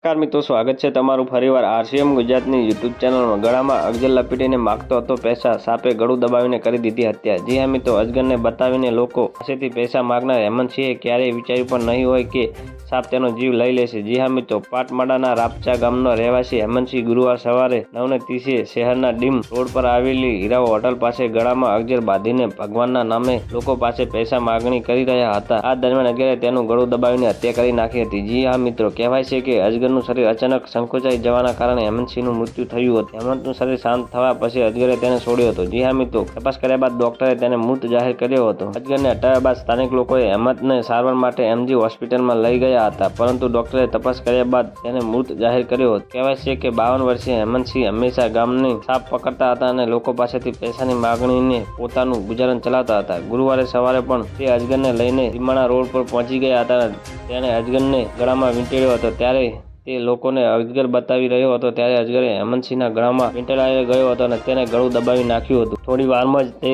નમસ્કાર મિત્રો, સ્વાગત છે તમારું ફરીવાર આરસીએમ ગુજરાતની યુટ્યુબ ચેનલમાં. ગળામાં અગજર લપેટીને માગતો હતો પૈસા, સાપે ગળું દબાવીને કરી દીધી હત્યા. જી હા મિત્રો, અજગરને બતાવીને લોકો પાસેથી પૈસા માગનાર હેમંતસિંહે ક્યારેય વિચાર્યું પણ નહીં હોય કે સાપ તેનો જીવ લઈ લેશે. જી હા મિત્રો, પાટમાડાના રાપચા ગામનો રહેવાસી હેમંતસિંહ ગુરુવાર સવારે નવને ત્રીસે શહેરના ડીમ રોડ પર આવેલી હીરાઓ હોટલ પાસે ગળામાં અગજર બાંધીને ભગવાનના નામે લોકો પાસે પૈસા માગણી કરી રહ્યા હતા. આ દરમિયાન અગિયારે તેનું ગળું દબાવીને હત્યા કરી નાખી હતી. જી હા મિત્રો, કહેવાય છે કે અજગરનું શરીર અચાનક સંકોચાઈ જવાના કારણે હેમંતસિંહનું મૃત્યુ થયું હતું. હેમંતનું શરીર શાંત થવા પછી અજગરે તેને છોડ્યો હતો. જી હા મિત્રો, તપાસ કર્યા બાદ ડોક્ટરે તેને મૃત જાહેર કર્યો હતો. અજગરને હટાવ્યા બાદ સ્થાનિક લોકોએ હેમંતને સારવાર માટે એમજી હોસ્પિટલમાં લઈ ગયા હતા, પરંતુ ડોક્ટરે તપાસ કર્યા બાદ તેને મૃત જાહેર કર્યો હતો. કહેવાય છે કે બાવન વર્ષીય હેમંતસિંહ હંમેશા ગામની સાપ પકડતા હતા અને લોકો પાસેથી પૈસાની માગણીને પોતાનું ગુજારણ ચલાવતા હતા. ગુરુવારે સવારે પણ તે અજગરને લઈને ધીમાણા રોડ પર પહોંચી ગયા હતા. તેણે અજગરને ગળામાં વીંટેળ્યો હતો. ત્યારે તે લોકોને અજગર બતાવી રહ્યો હતો. ત્યારે અજગરે હેમંતસિંહના ગળામાં વીંટળાઈ ગયો હતો અને તેને ગળું દબાવી નાખ્યું હતું. થોડી વારમાં જ તે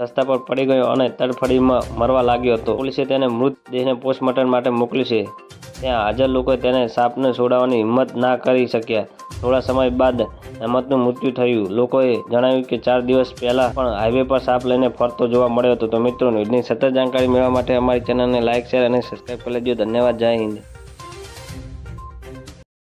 રસ્તા પર પડી ગયો અને તડફડીમાં મરવા લાગ્યો હતો. પોલીસે તેને મૃતદેહને પોસ્ટમોર્ટમ માટે મોકલ્યું છે. ત્યાં હાજર લોકોએ તેને સાપને છોડાવવાની હિંમત ના કરી શક્યા. થોડા સમય બાદ હેમંતનું મૃત્યુ થયું. લોકોએ જણાવ્યું કે ચાર દિવસ પહેલાં પણ હાઈવે પર સાપ લઈને ફરતો જોવા મળ્યો હતો. તો મિત્રો, ન્યૂઝની સતત જાણકારી મેળવવા માટે અમારી ચેનલને લાઇક શેર અને સબસ્ક્રાઈબ કરી લેજો. ધન્યવાદ. જય હિન્દ.